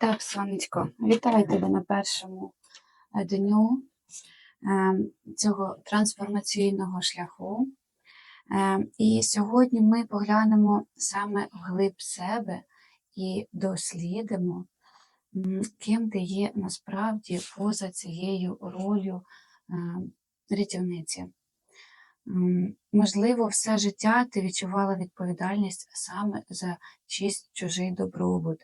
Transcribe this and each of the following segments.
Так, сонечко, вітаю тебе на першому е, дню е, цього трансформаційного шляху. Е, І сьогодні ми поглянемо саме вглиб себе і дослідимо, ким ти є насправді поза цією ролью рятівниці. Можливо, все життя ти відчувала відповідальність саме за чийсь чужий добробут.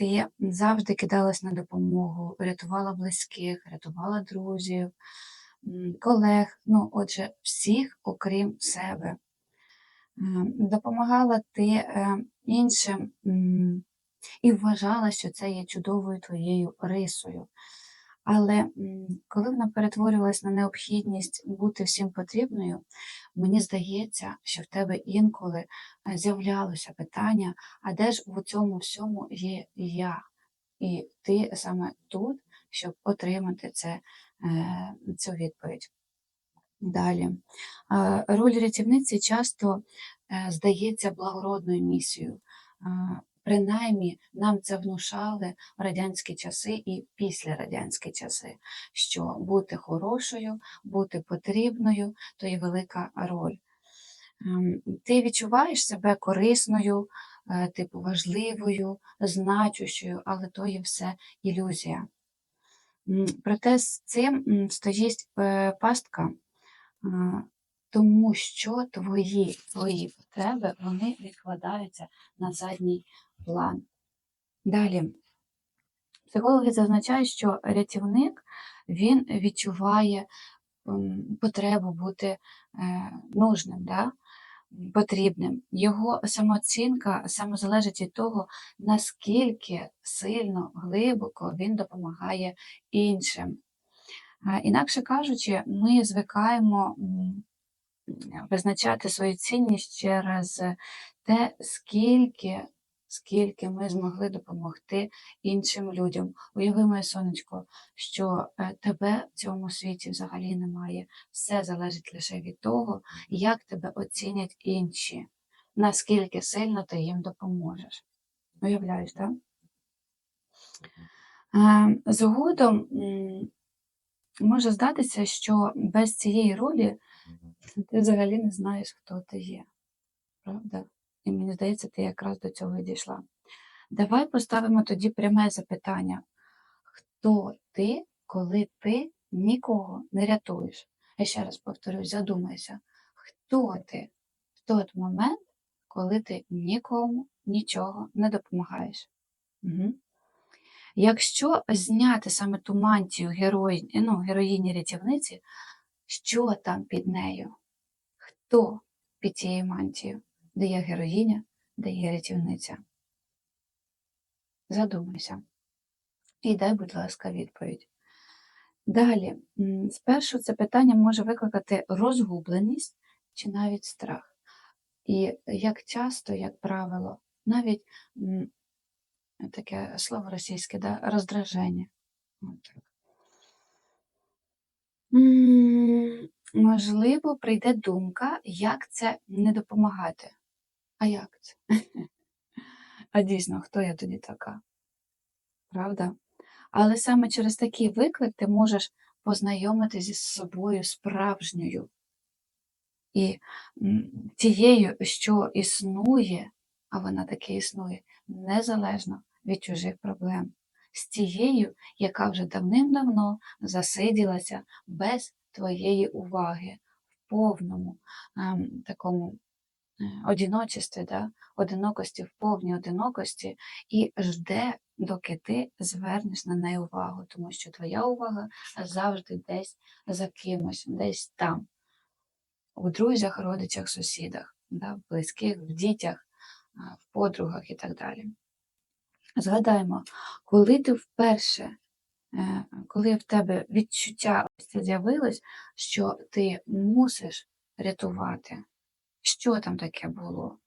Ти завжди кидалась на допомогу, рятувала близьких, рятувала друзів, колег, ну, отже, всіх, окрім себе. Допомагала ти е, іншим і вважала, що це є чудовою твоєю рисою. Але коли вона перетворювалась на необхідність бути всім потрібною, мені здається, що в тебе інколи е, з'являлося питання, а де ж у цьому всьому є я? І ти саме тут, щоб отримати це, е, цю відповідь. Далі. Роль рятівниці часто е, здається благородною місією. Принаймні нам це внушали в радянські часи і після радянські часи, що бути хорошою, бути потрібною то є велика роль. Ем, Ти відчуваєш себе корисною, е, типу важливою, значущою, але то є все ілюзія. Проте з цим стоїть е, пастка, тому що твої, твої потреби вони відкладаються на задній план. Далі. Психологи зазначають, що рятівник він відчуває потребу бути е, нужним, да? потрібним. Його самооцінка саме залежить від того, наскільки сильно, глибоко він допомагає іншим. Інакше кажучи, ми звикаємо визначати свою цінність через те, скільки, скільки ми змогли допомогти іншим людям. Уяви, моє сонечко, що е, тебе в цьому світі взагалі немає. Все залежить лише від того, як тебе оцінять інші, наскільки сильно ти їм допоможеш. Уявляєш, так? Е, Згодом може здатися, що без цієї ролі ти взагалі не знаєш, хто ти є. Правда? І мені здається, ти якраз до цього і дійшла. Давай поставимо тоді пряме запитання: хто ти, коли ти нікого не рятуєш? Я ще раз повторюю, задумайся, хто ти в той момент, коли ти нікому нічого не допомагаєш? Угу. Якщо зняти саме ту мантію герої, ну, героїні рятівниці, що там під нею? Хто під цією мантією? Де є героїня, де є рятівниця? Задумайся. І дай, будь ласка, відповідь. Далі, спершу це питання може викликати розгубленість чи навіть страх. І як часто, як правило, навіть таке слово російське, да, роздраження. Можливо, прийде думка, як це не допомагати. А як це? А дійсно, хто я тоді така? Правда? Але саме через такий виклик ти можеш познайомитися зі собою справжньою і тією, що існує, а вона таки існує, незалежно від чужих проблем, з тією, яка вже давним-давно засиділася без твоєї уваги в повному ем, такому одиночестві, да? одинокості, в повній одинокості, і жде, доки ти звернеш на неї увагу, тому що твоя увага завжди десь за кимось, десь там, у друзях, родичах, сусідах, да? в близьких, в дітях, в подругах і так далі. Згадаємо, коли ти вперше, е, коли в тебе відчуття з'явилось, що ти мусиш рятувати, що там таке було?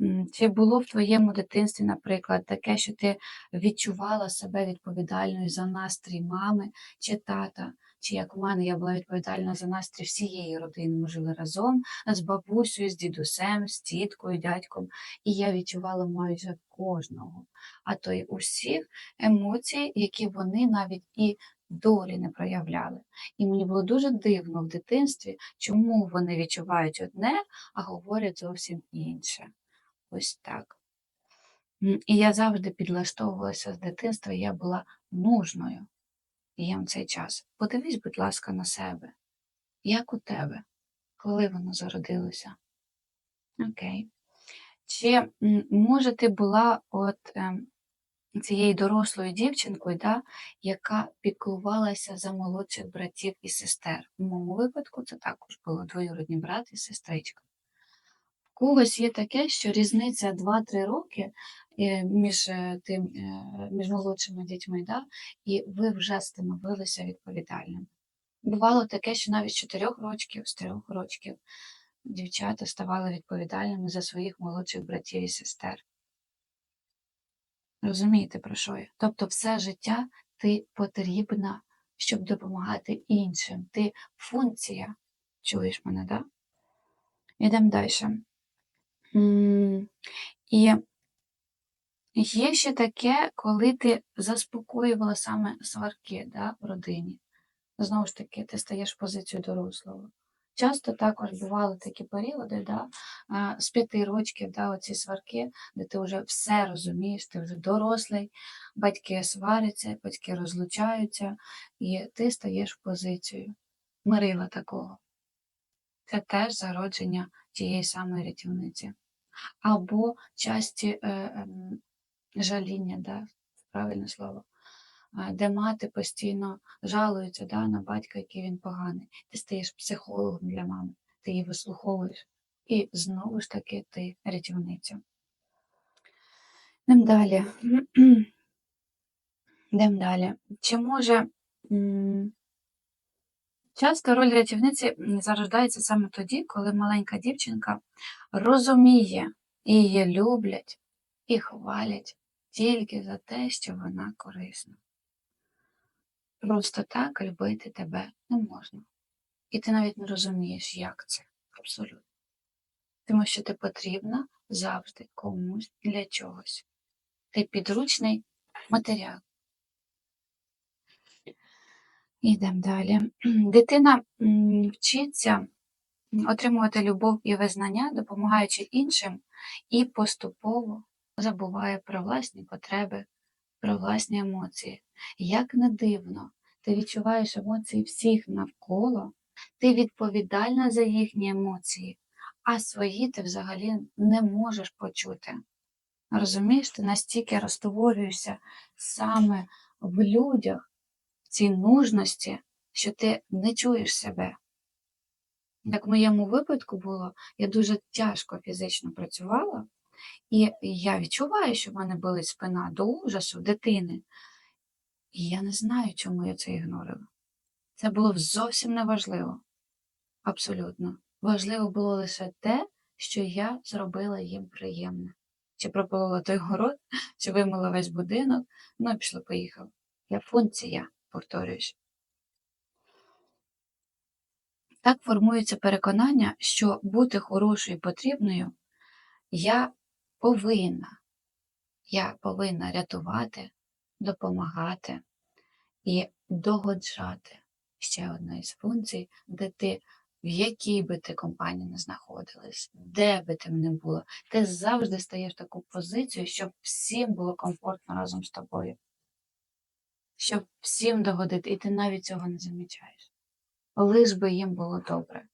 Е, Чи було в твоєму дитинстві, наприклад, таке, що ти відчувала себе відповідальною за настрій мами чи тата, чи як в мене я була відповідальна за настрій всієї родини. Ми жили разом з бабусею, з дідусем, з тіткою, дядьком, і я відчувала майже кожного, а то й усіх емоцій, які вони навіть і долі не проявляли. І мені було дуже дивно в дитинстві, чому вони відчувають одне, а говорять зовсім інше. Ось так. І я завжди підлаштовувалася з дитинства, я була нужною їм цей час. Подивись, будь ласка, на себе. Як у тебе? Коли воно зародилося? Окей. Чи може ти була от ем, цією дорослою дівчинкою, да, яка піклувалася за молодших братів і сестер? В моєму випадку це також було двоюродні брат і сестричка. В когось є таке, що різниця 2-3 роки е, між, е, тим, е, між молодшими дітьми, да, і ви вже становилися відповідальними. Бувало таке, що навіть з 4 років, з 3 років дівчата ставали відповідальними за своїх молодших братів і сестер. Розумієте, про що я? Тобто, все життя ти потрібна, щоб допомагати іншим. Ти функція. Чуєш мене, так? Да? Ідемо далі. І є ще таке, коли ти заспокоювала саме сварки да, в родині. Знову ж таки, ти стаєш в позицію дорослого. Часто також бували такі періоди, да, з п'яти років, да, оці сварки, де ти вже все розумієш, ти вже дорослий, батьки сваряться, батьки розлучаються, і ти стаєш в позицію мирила такого. Це теж зародження тієї самої рятівниці. Або часті е, ем, жаління, да, правильне слово, де мати постійно жалується да, на батька, який він поганий. Ти стаєш психологом для мами, ти її вислуховуєш. І знову ж таки ти рятівниця. Йдемо далі. Йдемо далі. Чи може часто роль рятівниці зарождається саме тоді, коли маленька дівчинка розуміє, і її люблять і хвалять тільки за те, що вона корисна. Просто так любити тебе не можна. І ти навіть не розумієш, як це абсолютно. Тому що ти потрібна завжди комусь для чогось. Ти підручний матеріал. Йдемо далі. Дитина вчиться отримувати любов і визнання, допомагаючи іншим, і поступово забуває про власні потреби, про власні емоції. Як не дивно, ти відчуваєш емоції всіх навколо, ти відповідальна за їхні емоції, а свої ти взагалі не можеш почути. Розумієш, ти настільки розтворюєшся саме в людях, в цій нужності, що ти не чуєш себе. Як в моєму випадку було, я дуже тяжко фізично працювала, і я відчуваю, що в мене болить спина до ужасу дитини. І я не знаю, чому я це ігнорила. Це було зовсім неважливо. Абсолютно. Важливо було лише те, що я зробила їм приємне. Чи прополола той город, чи вимила весь будинок, ну і пішло поїхало. Я функція, повторююсь. Так формується переконання, що бути хорошою і потрібною я повинна. Я повинна рятувати, допомагати і догоджати. Ще одна із функцій, де ти, в якій би ти компанії не знаходилась, де би ти не була, ти завжди стаєш в таку позицію, щоб всім було комфортно разом з тобою. Щоб всім догодити, і ти навіть цього не замічаєш. Лиш би їм було добре.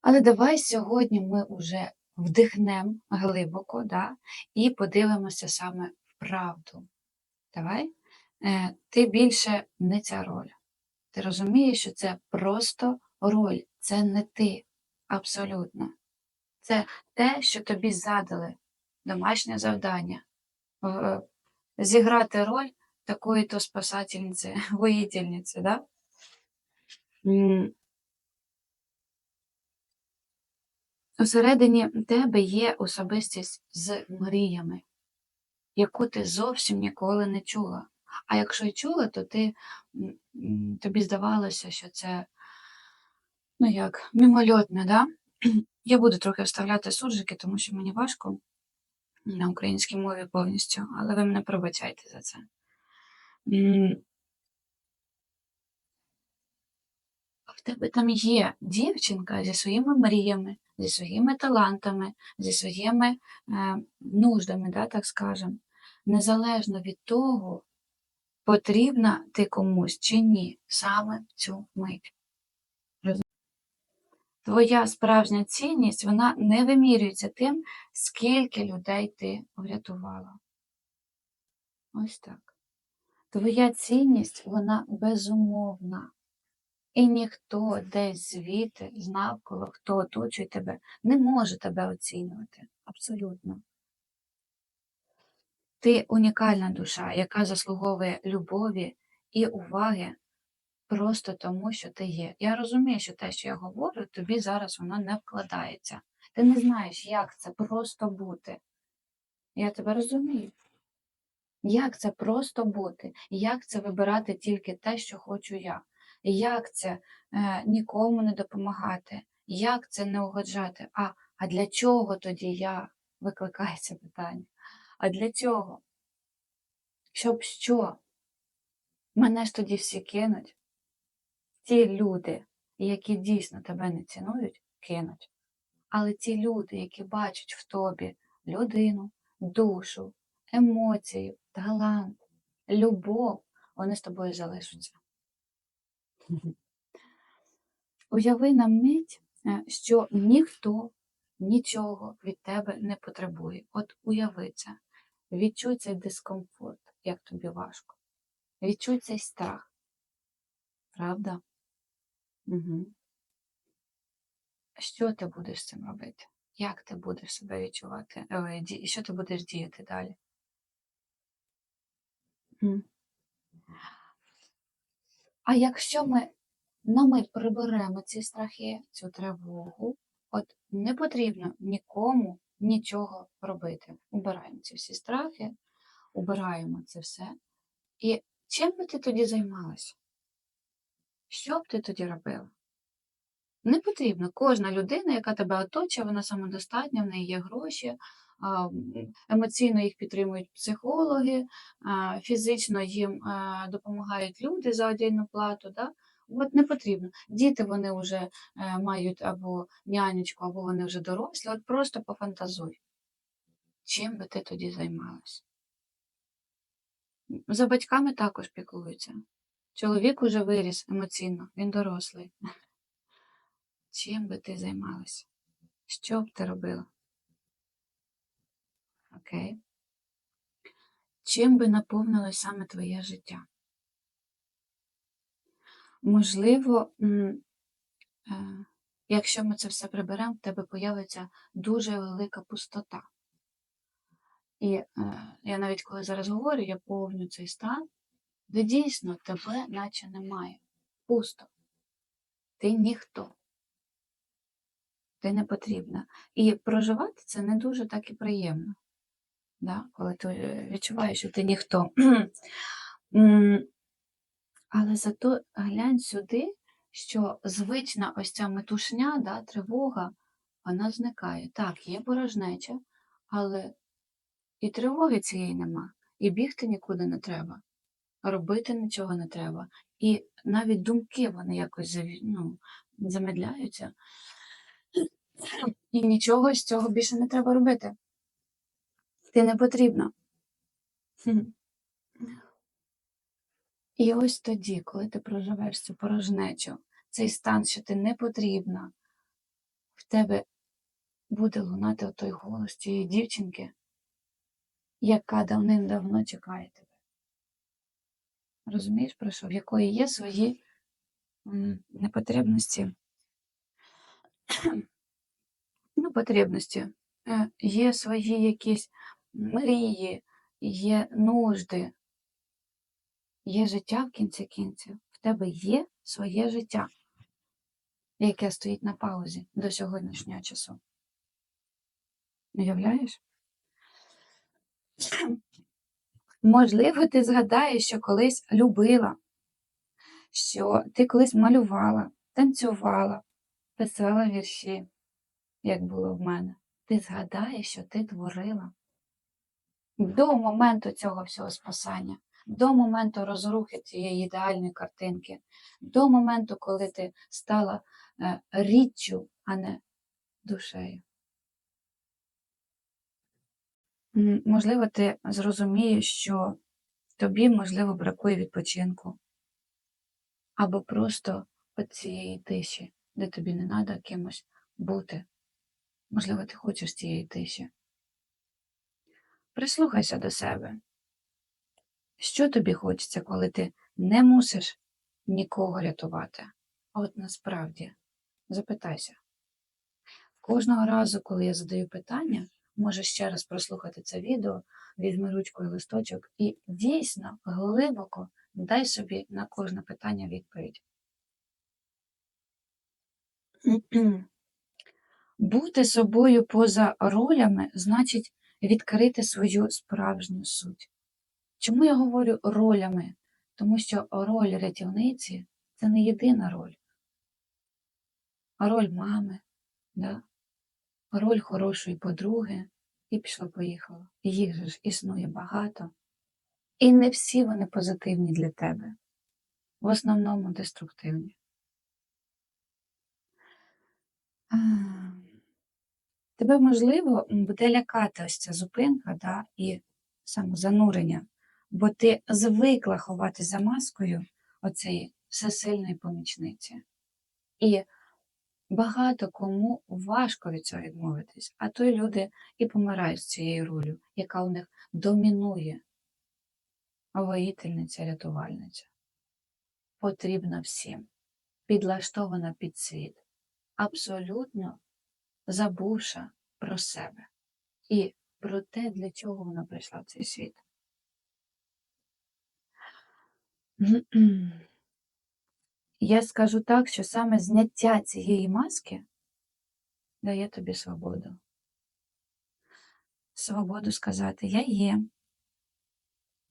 Але давай сьогодні ми вже вдихнемо глибоко да, і подивимося саме в правду. Давай. Е, ти більше не ця роль. Ти розумієш, що це просто роль, це не ти. Абсолютно. Це те, що тобі задали домашнє завдання. Е, Зіграти роль такої-то спасательниці, воїтельниці, да? М, Усередині тебе є особистість з мріями, яку ти зовсім ніколи не чула, А якщо й чула, то ти, тобі здавалося, що це ну як, мимольотне, да? Я буду трохи вставляти суржики, тому що мені важко на українській мові повністю, але ви мене пробачайте за це. В тебе там є дівчинка зі своїми мріями, зі своїми талантами, зі своїми е, нуждами, да, так скажемо. Незалежно від того, потрібна ти комусь чи ні, саме цю мить. Твоя справжня цінність, вона не вимірюється тим, скільки людей ти врятувала. Ось так. Твоя цінність, вона безумовна. І ніхто десь звідти, навколо, хто оточує тебе, не може тебе оцінювати. Абсолютно. Ти унікальна душа, яка заслуговує любові і уваги просто тому, що ти є. Я розумію, що те, що я говорю, тобі зараз воно не вкладається. Ти не знаєш, як це просто бути. Я тебе розумію. Як це просто бути? Як це вибирати тільки те, що хочу я? Як це е, нікому не допомагати? Як це не угоджати? А, а для чого тоді я викликається питання? А для чого? Щоб що? Мене ж тоді всі кинуть. Ті люди, які дійсно тебе не цінують, кинуть. Але ті люди, які бачать в тобі людину, душу, емоцію, талант, любов, вони з тобою залишаться. Уяви на мить, е, що ніхто нічого від тебе не потребує. От уяви це. Відчуй цей дискомфорт, як тобі важко. Відчуй цей страх. Правда? Угу. Що ти будеш з цим робити? Як ти будеш себе відчувати? І що ти будеш діяти далі? А якщо ми на мить приберемо ці страхи, цю тривогу, от не потрібно нікому нічого робити. Убираємо ці всі страхи, убираємо це все. І чим би ти тоді займалася? Що б ти тоді робила? Не потрібно. Кожна людина, яка тебе оточує, вона самодостатня, в неї є гроші, емоційно їх підтримують психологи, фізично їм допомагають люди за отдільну плату. Да? От не потрібно. Діти вони вже е, мають або нянечку, або вони вже дорослі. От просто пофантазуй. Чим би ти тоді займалась? За батьками також піклуються. Чоловік уже виріс емоційно, він дорослий. Чим би ти займалася? Що б ти робила? Окей. Чим би наповнилось саме твоє життя? Можливо, е, якщо ми це все приберемо, в тебе появиться дуже велика пустота. І е, я навіть коли зараз говорю, я повню цей стан, де дійсно тебе наче немає. Пусто. Ти ніхто. Ти не потрібна. І проживати це не дуже так і приємно. Да? Коли ти е, відчуваєш, що ти ніхто. Але зато глянь сюди, що звична ось ця метушня, да, тривога, вона зникає. Так, є порожнеча, але і тривоги цієї нема, і бігти нікуди не треба, робити нічого не треба. І навіть думки вони якось ну, замедляються. І нічого з цього більше не треба робити. Ти не потрібна. І ось тоді, коли ти проживеш цю порожнечу, цей стан, що ти не потрібна, в тебе буде лунати отой голос цієї дівчинки, яка давним-давно чекає тебе. Розумієш, про що? В якої є свої непотребності. Ну, потребності. Е, Є свої якісь мрії, є нужди, є життя в кінці кінців. В тебе є своє життя, яке стоїть на паузі до сьогоднішнього часу. Уявляєш? Можливо, ти згадаєш, що колись любила, що ти колись малювала, танцювала, писала вірші, як було в мене. Ти згадаєш, що ти творила. До моменту цього всього спасання, до моменту розрухи цієї ідеальної картинки, до моменту, коли ти стала е, річчю, а не душею. Можливо, ти зрозумієш, що тобі, можливо, бракує відпочинку, або просто цієї тиші, де тобі не треба кимось бути. Можливо, ти хочеш цієї тиші. Прислухайся до себе. Що тобі хочеться, коли ти не мусиш нікого рятувати? От насправді, запитайся. Кожного разу, коли я задаю питання, можеш ще раз прослухати це відео, візьми ручку і листочок і дійсно глибоко дай собі на кожне питання відповідь. Бути собою поза ролями значить відкрити свою справжню суть. Чому я говорю ролями? Тому що роль рятівниці це не єдина роль. а Роль мами, да? роль хорошої подруги, і пішло-поїхало. Їх же ж існує багато. І не всі вони позитивні для тебе. В основному деструктивні. Тебе, можливо, буде лякати ось ця зупинка да, і самозанурення, бо ти звикла ховати за маскою оцеї всесильної помічниці. І багато кому важко від цього відмовитись, а то й люди і помирають з цією ролью, яка у них домінує. Воїтельниця, рятувальниця. Потрібна всім, підлаштована під світ, абсолютно забувши про себе і про те, для чого вона прийшла в цей світ. Я скажу так, що саме зняття цієї маски дає тобі свободу. Свободу сказати Я є.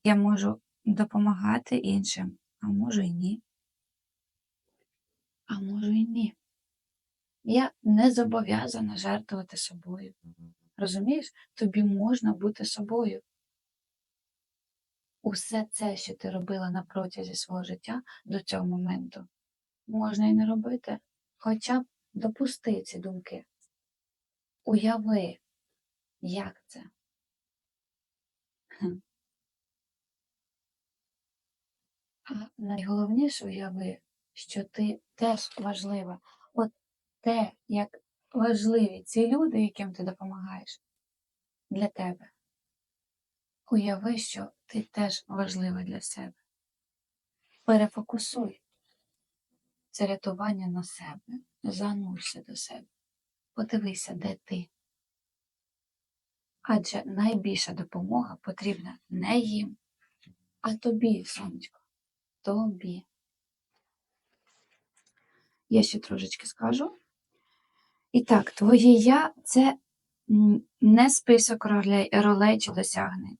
Я можу допомагати іншим, а можу і ні. А можу і ні. Я не зобов'язана жертвувати собою. Розумієш, тобі можна бути собою. Усе це, що ти робила на протязі свого життя до цього моменту, можна і не робити. Хоча б допусти ці думки. Уяви, як це. А найголовніше уяви, що ти теж важлива. Те, як важливі ці люди, яким ти допомагаєш, для тебе. Уяви, що ти теж важлива для себе. Перефокусуй це рятування на себе, занурся до себе, подивися, де ти. Адже найбільша допомога потрібна не їм, а тобі, сонечко, тобі. Я ще трошечки скажу. І так, твоє я це не список ролей, ролей чи досягнень.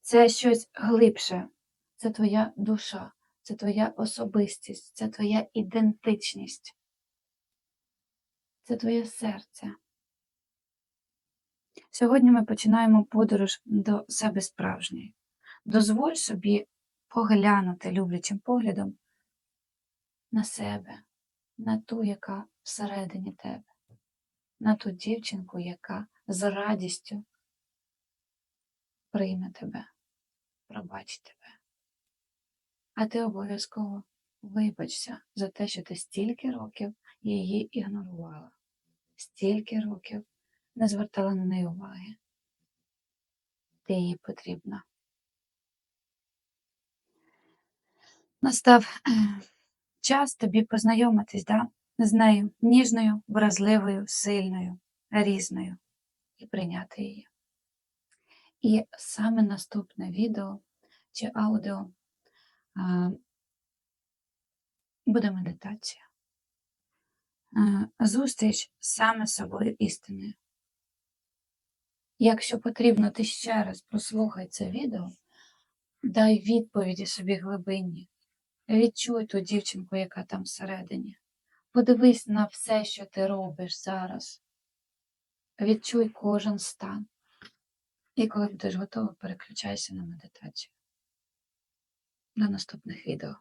Це щось глибше. Це твоя душа, це твоя особистість, це твоя ідентичність. Це твоє серце. Сьогодні ми починаємо подорож до себе справжньої. Дозволь собі поглянути люблячим поглядом на себе, на ту, яка всередині тебе, на ту дівчинку, яка з радістю прийме тебе, пробачить тебе. А ти обов'язково вибачся за те, що ти стільки років її ігнорувала, стільки років не звертала на неї уваги. Ти їй потрібна. Настав е, час тобі познайомитись да, з нею ніжною, вразливою, сильною, різною і прийняти її. І саме наступне відео чи аудіо буде медитація. Зустріч саме з собою істиною. Якщо потрібно, ти ще раз прослухай це відео, Дай відповіді собі глибинні. Відчуй ту дівчинку, яка там всередині. Подивись на все, що ти робиш зараз. Відчуй кожен стан. І коли будеш готова, переключайся на медитацію. До наступних відео.